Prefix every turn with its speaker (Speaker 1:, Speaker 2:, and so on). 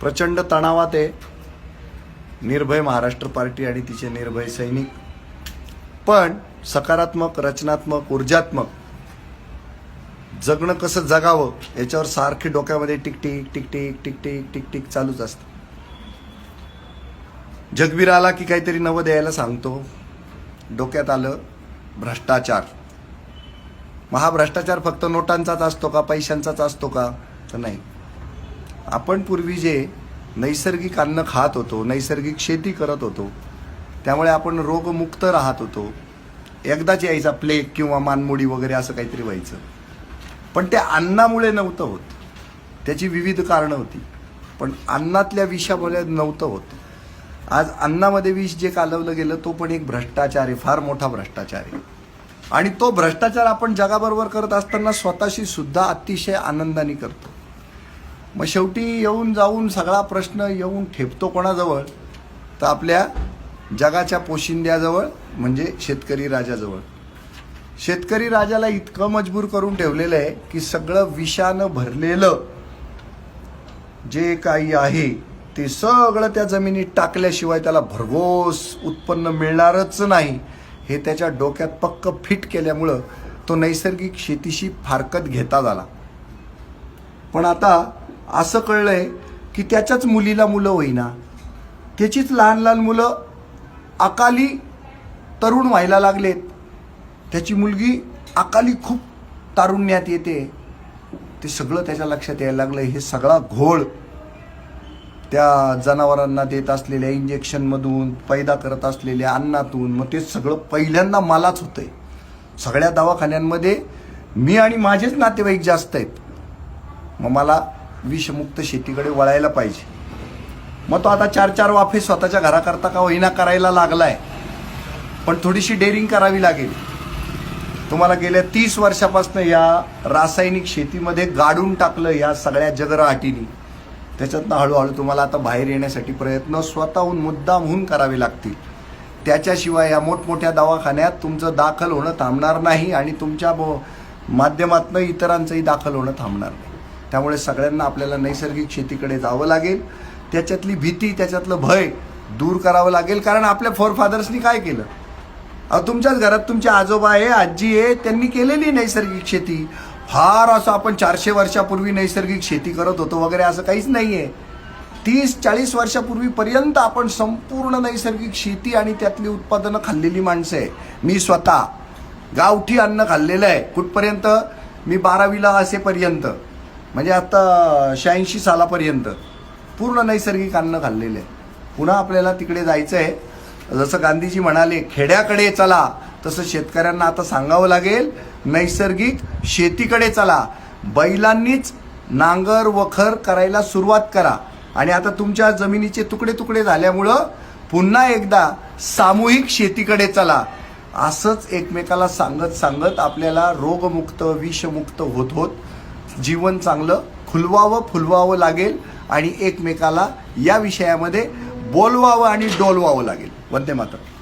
Speaker 1: प्रचंड तणावात आहे. निर्भय महाराष्ट्र पार्टी आणि तिचे निर्भय सैनिक. पण सकारात्मक रचनात्मक ऊर्जात्मक जगणं कसं जगावं याच्यावर सारखी डोक्यामध्ये टिकटिक टिकटिक टिकटिक टिकटिक चालूच असतं. जगवीर आला की काहीतरी नवं द्यायला सांगतो. डोक्यात आलं भ्रष्टाचार. मग हा भ्रष्टाचार फक्त नोटांचाच असतो का पैशांचाच असतो का? तर नाही. आपण पूर्वी जे नैसर्गिक अन्न खात होतो नैसर्गिक शेती करत होतो त्यामुळे आपण रोगमुक्त राहत होतो. एकदाच यायचा प्लेग किंवा मानमोडी वगैरे असं काहीतरी व्हायचं. पण ते अन्नामुळे नव्हतं होत. त्याची विविध कारणं होती. पण अन्नातल्या विषामुळे नव्हतं होत. आज अन्नामध्ये विष जे कालवलं गेलं तो पण एक भ्रष्टाचार आहे फार मोठा भ्रष्टाचार आहे. आणि तो भ्रष्टाचार आपण जगाबरोबर करत असताना स्वतःशी सुद्धा अतिशय आनंदाने करतो. मग शेवटी येऊन जाऊन सगळा प्रश्न येऊन ठेपतो कोणाजवळ? तर आपल्या जगाच्या पोशिंद्याजवळ म्हणजे शेतकरी राजाजवळ. शेतकरी राजाला इतकं मजबूर करून ठेवलेलं आहे की सगळं विषानं भरलेलं जे काही आहे ते सगळं त्या जमिनीत टाकल्याशिवाय त्याला भरघोस उत्पन्न मिळणारच नाही. हे त्याच्या डोक्यात पक्क फिट केल्यामुळं तो नैसर्गिक शेतीशी फारकत घेता झाला. पण आता असं कळलंय की त्याच्याच मुलीला मुलं होईना. त्याचीच लहान लहान मुलं अकाली तरुण व्हायला लागलेत. त्याची मुलगी अकाली खूप तारुण्यात येते. ते सगळं त्याच्या लक्षात यायला लागलं हे सगळा घोळ त्या जनावरांना देत असलेल्या इंजेक्शनमधून पैदा करत असलेल्या अन्नातून मग ते सगळं पहिल्यांदा मलाच होतंय. सगळ्या दवाखान्यांमध्ये मी आणि माझेच नातेवाईक जास्त आहेत. मग मला विषमुक्त शेतीकडे वळायला पाहिजे. मग तो आता चार चार वाफे स्वतःच्या घराकरता का होईना करायला लागलाय? पण थोडीशी डेअरिंग करावी लागेल. तुम्हाला गेल्या तीस वर्षापासून या रासायनिक शेतीमध्ये गाडून टाकलं या सगळ्या जगराटीनी. त्याच्यातनं हळूहळू तुम्हाला आता बाहेर येण्यासाठी प्रयत्न स्वतःहून मुद्दामहून करावे लागतील. त्याच्याशिवाय या मोठमोठ्या दवाखान्यात तुमचं दाखल होणं थांबणार नाही आणि तुमच्या माध्यमातनं इतरांचंही दाखल होणं थांबणार नाही. त्यामुळे सगळ्यांना आपल्याला नैसर्गिक शेतीकडे जावं लागेल. त्याच्यातली भीती त्याच्यातलं भय दूर करावं लागेल कारण आपल्या फोरफादर्सनी काय केलं? अहो तुमच्याच घरात तुमचे आजोबा आहे आजी आहे त्यांनी केलेली नैसर्गिक शेती. फार असं आपण चारशे वर्षापूर्वी नैसर्गिक शेती करत होतो वगैरे असं काहीच नाही आहे तीस चाळीस वर्षापूर्वीपर्यंत आपण संपूर्ण नैसर्गिक शेती आणि त्यातली उत्पादनं खाल्लेली माणसं आहे. मी स्वतः गावठी अन्न खाल्लेलं आहे. कुठपर्यंत? मी बारावीला असेपर्यंत. म्हणजे आता शहाऐंशी सालापर्यंत पूर्ण नैसर्गिक अन्न खाल्लेलं आहे. पुन्हा आपल्याला तिकडे जायचं आहे जसं गांधीजी म्हणाले खेड्याकडे चला. तसं शेतकऱ्यांना आता सांगावं लागेल नैसर्गिक शेतीकडे चला. बैलांनीच नांगर वखर करायला सुरुवात करा. आणि आता तुमच्या जमिनीचे तुकडे तुकडे झाल्यामुळं पुन्हा एकदा सामूहिक शेतीकडे चला. असंच एकमेकाला सांगत सांगत आपल्याला रोगमुक्त विषमुक्त होत होत जीवन चांगलं खुलवावं फुलवावं लागेल आणि एकमेकाला या विषयामध्ये बोलवावं आणि डोलवावं लागेल. वंदे मातरम.